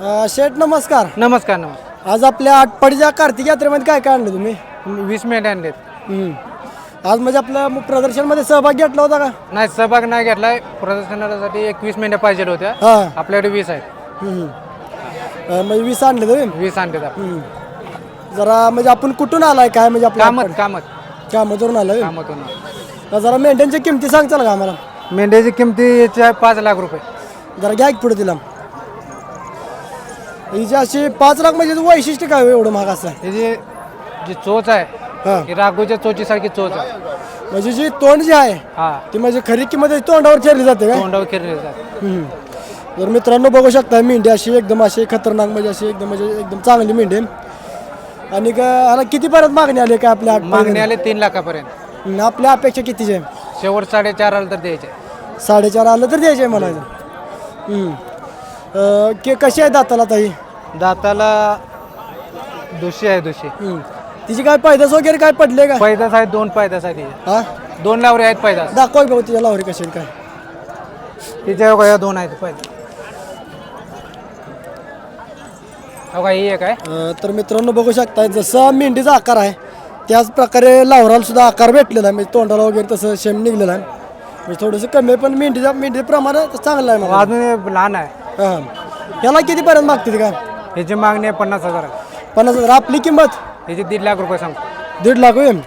अ, शेठ नमस्कार. नमस्कार नमस्कार. आज आपल्या आटपाडीच्या कार्तिक यात्रेमध्ये काय काय आणलं तुम्ही? वीस मिनिट आणलेत. हम्म. आज म्हणजे आपल्या मग प्रदर्शनमध्ये सहभाग घेतला होता का? नाही सहभाग नाही घेतलाय प्रदर्शनासाठी एकवीस मिनिटं पाहिजे होत्या. हा. आपल्याकडे वीस आहेत. हम्म. अ, म्हणजे वीस आणले तुम्ही? वीस आणलेत आपण. हम्म. जरा म्हणजे आपण कुठून आलाय काय म्हणजे आपल्या कामत कामत. कामातून आलाय कामतून अ, जरा मेंढ्यांच्या किमती सांगचाल का आम्हाला? मेंढ्याची किमती याची आहे पाच लाख रुपये. जरा घ्या की पुढे तिला. हिची अशी पाच लाख म्हणजे वैशिष्ट्य काय हो एवढं महाग असं? ही जी जी चोच आहे हा. ही राघूच्या चोचीसारखी चोच आहे. म्हणजे जी तोंड जी आहे हा. ती म्हणजे खरी किंमत तोंडावर खेळली जाते का तोंडावर खेळले हम्म. तर मित्रांनो बघू शकता मेंढी अशी एकदम अशी खतरनाक म्हणजे अशी एकदम म्हणजे एकदम चांगली मेंढी आहे. आणि का ह्याला किती परत मागणी आली काय आपल्या मागणी आले तीन लाखापर्यंत. हम्म, आपल्या अपेक्षा कितीची आहे? शेवट साडेचार आलं तर द्यायचे. साडेचार आलं तर द्यायचे मला हम्म. अं, के कशी आहे दाताला ताई दाताला दुशी आहे दुशी हम्म. तिची काय पैदास वगैरे काय पडले का? पैदास आहेत दोन पैदास आहेत तिचे. हा? दोन लावरे आहेत पैदास. दाखवा की तिच्या लावरी कशी आहे काय. तिच्या दोन आहेत पैदास. ही एक आहे? अं, तर मित्रांनो बघू शकता जसा मेंढीचा आकार आहे त्याच प्रकारे लावराला सुद्धा आकार भेटलेला आहे. म्हणजे तोंडाला वगैरे तसं शेम निघलेला आहे. म्हणजे थोडंसं कमी आहे पण मेंढीचा मेंढी प्रमाण चांगलं आहे मला. अजून हे लहान आहे. हां. याला कितीपर्यंत मागते काय ह्याची मागणी आहे पन्नास हजार. पन्नास हजार. आपली किंमत? ह्याची दीड लाख रुपये सांगतो. दीड लाख होईल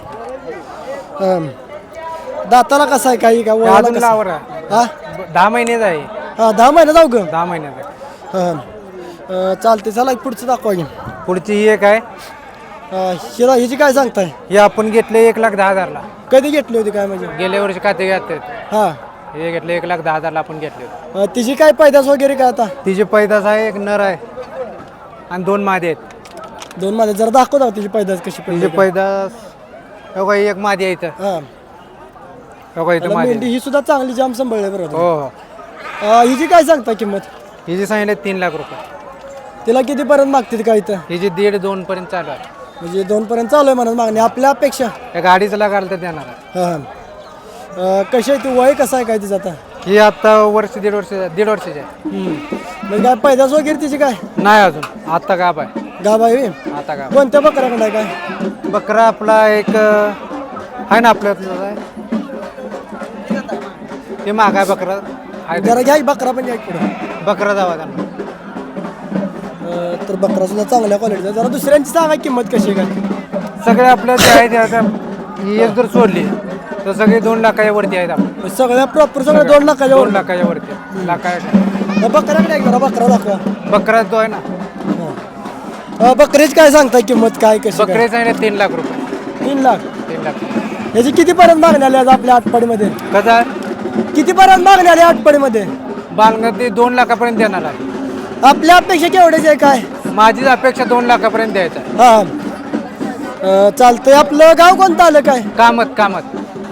दाताला कसं आहे काही का? वयाला अजून कसं? लावर आहे. हा? ब- दहा महिनेच आहे. हा दहा महिने जाऊ ग. दहा महिन्यात आहे. हां चालते चला एक पुढचं दाखवा पुढची ही एक आहे. हिला हिची काय सांगताय? ही आपण घेतले एक लाख दहा हजारला. कधी घेतली होती काय म्हणजे? गेल्या वर्षी खाते घेतले हां. हे घेतले एक लाख दहा हजारला आपण घेतले अं, तिची काय पैदास वगैरे काय आता? तिची पैदास आहे एक नर आहे. आणि दोन मादी आहेत. दोन माझे जरा दाखव दाव तिची पैदास कशी पडली पैदास हो का, ही एक मादी आहे इथं. हां. हो का, इथं त्याला मादी मेंढी ही सुद्धा चांगली जाम सांभाळले बरोबर हो हो. अं, हिची काय सांगता किंमत? हिची सांगितले तीन लाख रुपये. तिला कितीपर्यंत मागते काय इथं? हिची दीड दोन पर्यंत चालू आहे. म्हणजे दोन पर्यंत चालू आहे म्हणून मागणी. आपल्या अपेक्षा? या गाडीचं लागाल तर देणार आहे. हां. अं, कशी आहे ती? वय कसं आहे काय तिचं आता? ही आता वर्ष दीड वर्ष दीड वर्षाची आहे. हम्म. म्हणजे काय पैदास वगैरे तिची काय? नाही अजून. आत्ता गाब आहे. गाबाई आता गाब कोणत्या बकऱ्याकडे आहे काय? बकरा आपला एक अं, आहे ना आपल्यातलं आहे. ते माग आहे बकरा. आहे ते. जरा घ्या की बकरा पण घ्या की पुढं बकरा जावा त्यांना. अं, तर बकरा सुद्धा चांगल्या क्वालिटीचा जरा दुसऱ्यांची सांगा किंमत कशी आहे काय? सगळे आपल्या जे आहे ते आता ही एक जर सोडली तर सगळे दोन लाखाच्या वरती आहेत आपण सगळ्या प्रॉपर सगळ्या दोन लाखाच्या दोन वर लाखाच्या वरती. लाखाच्या बकऱ्याकडे आहे जरा बकरा दाखवा. बकरा जो आहे ना. अं, बकरीची काय सांगता किंमत काय कशी काय? बकरे सांगितले तीन लाख रुपये. तीन लाख? तीन लाख. याची कितीपर्यंत मागणी आली आज आपल्या आटपाडीमध्ये? कसं? आहे कितीपर्यंत मागणी आली आटपाडीमध्ये? बालगती दोन लाखापर्यंत देणार आहे. आपल्या अपेक्षा केवढ्याची आहे काय? माझीच अपेक्षा दोन लाखापर्यंत द्यायचं आहे. हा. अं, चालतंय. आपलं गाव कोणतं आलं काय? कामत कामत.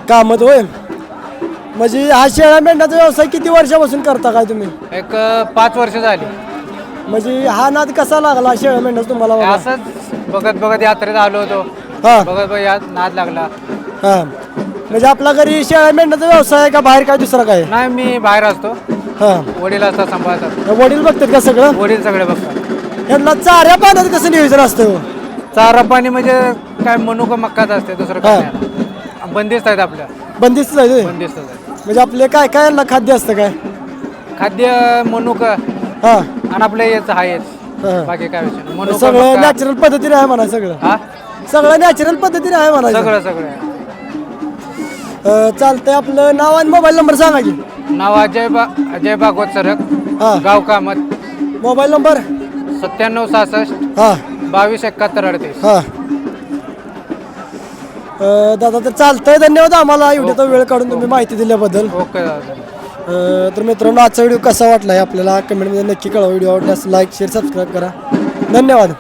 कामत होय. म्हणजे हा शेळ्या मेंढ्याचा व्यवसाय किती वर्षापासून करता काय तुम्ही? एक अं, पाच वर्ष झाली. म्हणजे हा नाद कसा लागला शेळ्या मेंढ्याचा तुम्हाला? असंच बघत बघत यात्रेत आलो होतो. हा. बघत बघत यात नाद लागला. हा. म्हणजे आपला घरी शेळ्या मेंढ्याचा व्यवसाय आहे का बाहेर काय दुसरा काय? नाही मी बाहेर असतो. हा. वडील असतात सांभाळतात. वडील बघतात का सगळं? वडील सगळे बघतात. यांना चाऱ्या पाण्यात कसं नियोजन असतं? हो? चारा पाणी म्हणजे काय मनुक मक्काच असते दुसरं काय नाही. बंदिस्त आहेत आपल्या. बंदिस्त आहे? बंदिस्त आहेत. म्हणजे आपले काय काय यांना खाद्य असतं काय? खाद्य मनुक आणि हा आपलं हेच आहेच. बाकी काय विषय. मनुका, सगळं. नॅचरल पद्धतीने आहे म्हणा सगळं. हा? सगळं नॅचरल पद्धतीने आहे म्हणा सगळं सगळं. चालतंय आपलं नाव आणि मोबाईल नंबर सांगा की. नाव अजय बा अजय भागवत सरक. हा. गाव कामत. मोबाईल नंबर सत्त्याण्णव सहासष्ट. हा. बावीस एकाहत्तर अडतीस. हा. अं, दादा तर चालतंय. धन्यवाद आम्हाला. एवढा वेळ काढून तुम्ही माहिती दिल्याबद्दल. ओके दादा. अं, तर मित्रांनो आजचा व्हिडिओ कसा वाटला आहे आपल्याला कमेंटमध्ये नक्की कळवा. व्हिडिओ आवडल्यास लाईक शेअर सबस्क्राईब करा. धन्यवाद.